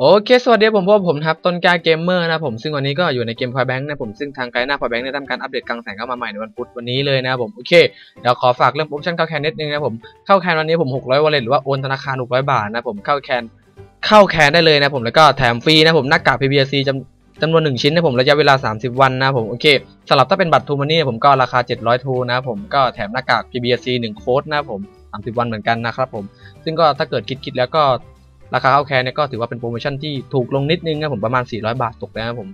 โอเค สวัสดีผมพบผมครับต้นกล้าเกมเมอร์นะผมซึ่งวันนี้ก็อยู่ในเกมพอยแบงค์นะผมซึ่งทางไกด์หน้าพอยแบงค์ได้ทำการอัปเดตกลางแสงเข้ามาใหม่ในวันพุธวันนี้เลยนะผมโอเคเดี๋ยวขอฝากเรื่องโปรโมชั่นเข้าแคนนิดนึงนะผมเข้าแคนวันนี้ผม 600วอลเล็ตหรือว่าโอนธนาคาร 600 บาทนะผมเข้าแคนเข้าแคนได้เลยนะผมแล้วก็แถมฟรีนะผมหน้ากาก PBC จำจำนวนหนึ่งชิ้นนะผมระยะเวลา 30 วันนะผมโอเคสำหรับถ้าเป็นบัตรทูมันนี่ผมก็ราคา 700ทูนะผมก็แถมหน้ากาก PBC 1 โค้ดนะผม30 วันเหมือนกันนะครับผมซึ่งก็ถ้าเกิดคิดคิดแล้วก็ ราคาเข้าแคนเนี่ยก็ถือว่าเป็นโปรโมชั่นที่ถูกลงนิดนึงนะผมประมาณ 400 บาทตกแล้วนะผม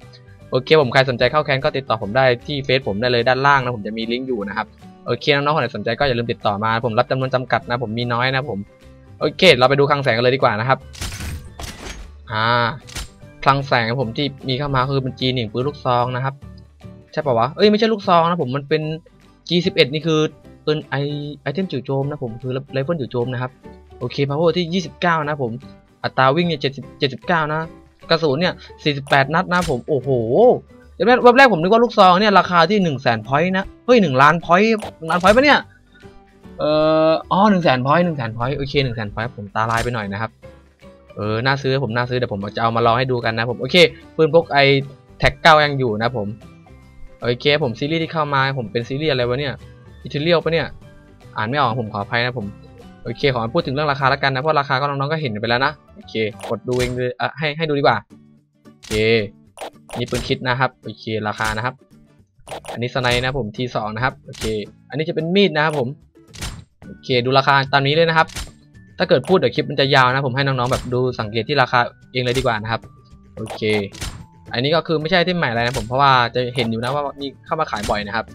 โอเคผมใครสนใจเข้าแคนก็ติดต่อผมได้ที่เฟซผมได้เลยด้านล่างนะผมจะมีลิงก์อยู่นะครับโอเคน้องๆคนไหนสนใจก็อย่าลืมติดต่อมา ผมรับจำนวนจำกัดนะผมมีน้อยนะผมโอเค เราไปดูคลังแสงกันเลยดีกว่านะครับอ่าคลังแสงผมที่มีเข้ามาคือเป็น G1 ปืนลูกซองนะครับใช่ป่าวะเอ้ยไม่ใช่ลูกซองนะผมมันเป็น G11 นี่คือปืนไอไอเทมจู่โจมนะผมคือไรเฟิลจู่โจมนะครับโอเคพาวเวอร์ที่ 29 นะผม อัตราวิ่งเนี่ย70 79นะ กระสุนเนี่ย48นัดนะผม โอ้โหเดี๋ยวแวบแรกผมนึกว่าลูกซองเนี่ยราคาที่1 0 0 0 0แสนพอยต์นะ เฮ้ย1ล้านพอยต์หนึ่งล้านพอยต์ปะเนี่ย เอ่อ อ๋อ1 0 0 0 0แสนพอยต์1 0 0 0 0แสนพอยต์โอเค1 0 0 0 0แสนพอยต์ผมตาลายไปหน่อยนะครับ เออ น่าซื้อผมน่าซื้อเดี๋ยวผมจะเอามาลองให้ดูกันนะผม โอเค ปืนพกไอแท็กเก้ายังอยู่นะผม โอเค ผมซีรีส์ที่เข้ามาผมเป็นซีรีส์อะไรวะเนี่ยอิตาเลียปะเนี่ย อ่านไม่ออกผมขออภัยนะผม โอเคขอพูดถึงเรื่องราคาแล้วกันนะเพราะราคาก็น้องๆก็เห็นไปแล้วนะโอเคกดดูเองเลยอะให้ให้ดูดีกว่าโอเคนี่ปืนคิดนะครับโอเคราคานะครับ อันนี้สไนนะผมทีสองนะครับโอเค อันนี้จะเป็นมีดนะครับผมโอเคดูราคาตามนี้เลยนะครับ ถ้าเกิดพูดเดี๋ยวคลิปมันจะยาวนะผมให้น้องๆแบบดูสังเกตที่ราคาเองเลยดีกว่านะครับโอเค อันนี้ก็คือไม่ใช่ที่ใหม่อะไรนะผมเพราะว่าจะเห็นอยู่นะว่ามีเข้ามาขายบ่อยนะครับ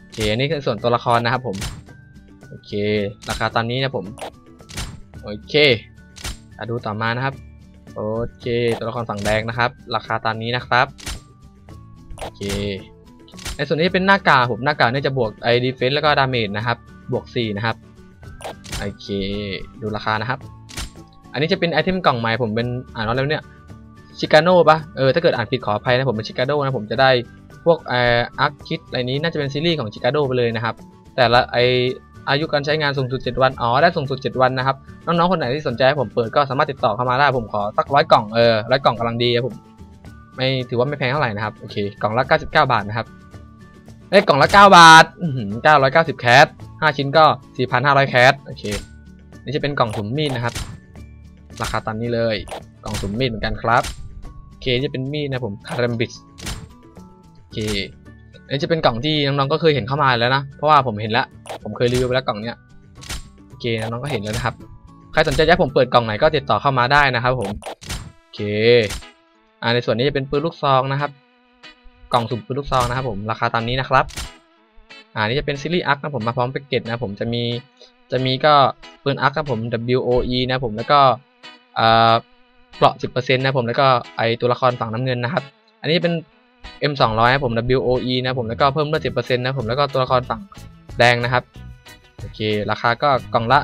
โอเคอันนี้คือส่วนตัวละครนะครับผม เค ราคาตามนี้นะผม โอเคมาดูต่อมานะครับ โอเค ตัวละครฝั่งแดงนะครับ ราคาตามนี้นะครับ โอเค ในส่วนนี้เป็นหน้ากากผมหน้ากากเนี่ยจะบวกไอดีเฟนส์แล้วก็ดาเมจนะครับ บวก 4 นะครับ โอเค ดูราคานะครับ อันนี้จะเป็นไอเทมกล่องใหม่ผมเป็นอ่านว่าอะไรเนี่ยชิคาโน่ปะเออ ถ้าเกิดอ่านผิดขออภัยนะผมเป็นชิคาโน่นะผมจะได้พวกเอ่ออาร์คิดอะไรนี้น่าจะเป็นซีรีส์ของชิคาโดไปเลยนะครับ แต่ละไอ อายุการใช้งานสูงสุด 7 วัน อ๋อ ได้สูงสุด 7 วันนะครับ น้องๆ คนไหนที่สนใจให้ผมเปิดก็สามารถติดต่อเข้ามาได้ ผมขอสักร้อยกล่อง เออร้อยกล่องกำลังดีครับผม ไม่ถือว่าไม่แพงเท่าไหร่นะครับ โอเค กล่องละ 99 บาทนะครับเอ้กล่องละ 9 บาทอืม990 แคส5ชิ้นก็ 4,500 แคสโอเค นี่จะเป็นกล่องสุ่มมีดนะครับ ราคาตามนี้เลย กล่องสุ่มมีดเหมือนกันครับ โอเค จะเป็นมีดนะผม คาร์มบิสโอเค อันนี้จะเป็นกล่องที่น้องๆก็เคยเห็นเข้ามาแล้วนะ เพราะว่าผมเห็นแล้ว ผมเคยรีวิวไปแล้วกล่องเนี้ยโอเคน้องๆก็เห็นแล้วนะครับ ใครสนใจอยากผมเปิดกล่องไหนก็ติดต่อเข้ามาได้นะครับ ผมโอเค อ่าในส่วนนี้จะเป็นปืนลูกซองนะครับ กล่องสุ่มปืนลูกซองนะครับ ผมราคาตามนี้นะครับ อ่านี่จะเป็นซีรีส์อาร์คนะผมมาพร้อมแพ็กเกจนะผมจะมีจะมีก็ปืนอาร์คครับผม WOE นะผมแล้วก็อ่าเกราะ10%นะผมแล้วก็ไอตัวละครฝั่งน้ำเงินนะครับ อันนี้เป็น M 2 0 0 นะผม WOE นะผมแล้วก็เพิ่มเลือด10%นะผมแล้วก็ตัวละครฝั่งแดงนะครับโอเคราคาก็กล่องละ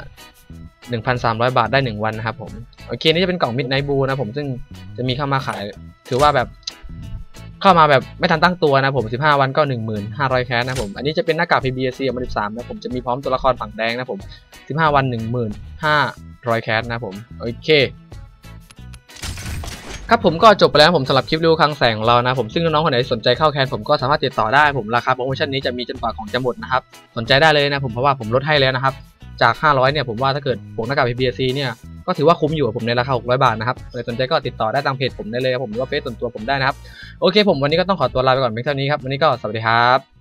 1,300 บาทได้ 1 วันนะครับผมโอเคนี่จะเป็นกล่อง Midnight Blue นะผมซึ่งจะมีเข้ามาขาย ถือว่าแบบเข้ามาแบบไม่ทันตั้งตัวนะผม 15 วันก็ 1,500 แคสนะผม อันนี้จะเป็นหน้ากาก PBSC อันดับ3นะผมจะมีพร้อมตัวละครฝั่งแดงนะผม 15 วัน 1,500 แคสนะผมโอเค ครับผมก็จบไปแล้วผมสำหรับคลิปรีวิวคลังแสงเรานะผมซึ่งน้องๆคนไหนสนใจเข้าแคนผมก็สามารถติดต่อได้ผมราคาโปรโมชั่นนี้จะมีจนกว่าของจะหมดนะครับสนใจได้เลยนะผมเพราะว่าผมลดให้แล้วนะครับจาก 500 เนี่ยผมว่าถ้าเกิดพวกหน้ากาก PBC เนี่ยก็ถือว่าคุ้มอยู่ผมในราคา 600 บาทนะครับใครสนใจก็ติดต่อได้ตามเพจผมได้เลยครับผมหรือว่าเฟซส่วนตัวผมได้นะครับโอเคผมวันนี้ก็ต้องขอตัวลาไปก่อนเพียงเท่านี้ครับวันนี้ก็สวัสดีครับ